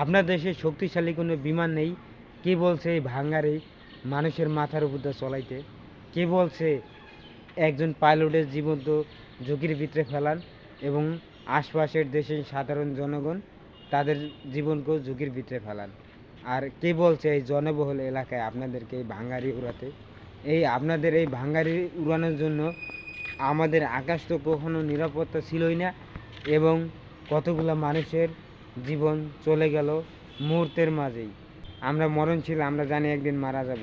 আপনার দেশে শক্তিশালী কোনো বিমান নেই। কে বলছে এই ভাঙ্গারে মানুষের মাথার উপর চলাইতে? কে বলছে একজন পাইলটের জীবন তো ঝুঁকির ভিতরে ফেলান? এবং আশপাশের দেশের সাধারণ জনগণ তাদের জীবনকেও ঝুঁকির ভিতরে ফেলান? আর কে বলছে এই জনবহুল এলাকায় আপনাদেরকে এই ভাঙ্গারি উড়াতে? এই আপনাদের এই ভাঙ্গারি উড়ানোর জন্য আমাদের আকাশ তো কখনো নিরাপত্তা ছিলই না। এবং কতগুলো মানুষের জীবন চলে গেল মুহূর্তের মাঝেই। আমরা মরণশীল আমরা জানি একদিন মারা যাব।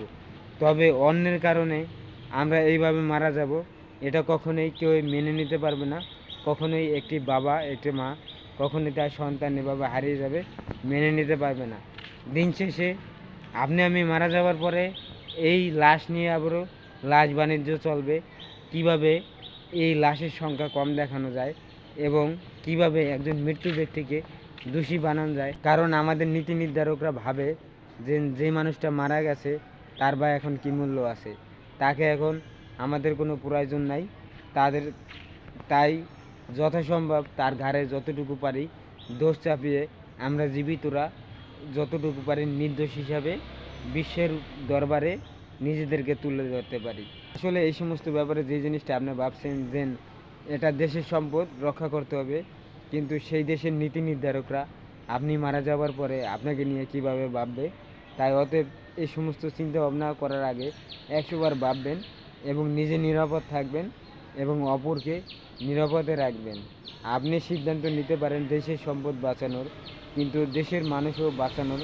তবে অন্যের কারণে আমরা এইভাবে মারা যাব, এটা কখনোই কেউ মেনে নিতে পারবে না। কখনোই একটি বাবা, একটি মা, কখনোই তার সন্তান এভাবে হারিয়ে যাবে, মেনে নিতে পারবে না। দিন শেষে আপনি আমি মারা যাওয়ার পরে এই লাশ নিয়ে আবারও লাশ বাণিজ্য চলবে। কীভাবে এই লাশের সংখ্যা কম দেখানো যায় এবং কীভাবে একজন মৃত্যু ব্যক্তিকে দোষী বানানো যায়। কারণ আমাদের নীতি নির্ধারকরা ভাবে যে যে মানুষটা মারা গেছে, তার বা এখন কী মূল্য আছে? তাকে এখন আমাদের কোনো প্রয়োজন নাই। তাদের, তাই যথাসম্ভব তার ঘাড়ে যতটুকু পারি দোষ চাপিয়ে আমরা জীবিতরা যতটুকু পারি নির্দোষ হিসাবে বিশ্বের দরবারে নিজেদেরকে তুলে ধরতে পারি। আসলে এই সমস্ত ব্যাপারে যে জিনিসটা আপনি ভাবছেন, যে এটা দেশের সম্পদ, রক্ষা করতে হবে কিন্তু সেই দেশের নীতি নির্ধারকরা আপনি মারা যাওয়ার পরে আপনাকে নিয়ে কীভাবে ভাববে? তাই অতএব এই সমস্ত চিন্তা ভাবনা করার আগে একশোবার ভাববেন এবং নিজে নিরাপদ থাকবেন এবং অপরকে নিরাপদে রাখবেন। আপনি সিদ্ধান্ত নিতে পারেন দেশের সম্পদ বাঁচানোর, কিন্তু দেশের মানুষও বাঁচানোর।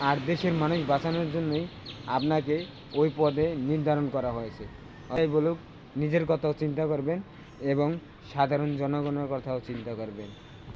আর দেশের মানুষ বাঁচানোর জন্যই আপনাকে ওই পদে নির্ধারণ করা হয়েছে। তাই বলুক, নিজের কথাও চিন্তা করবেন এবং সাধারণ জনগণের কথাও চিন্তা করবেন।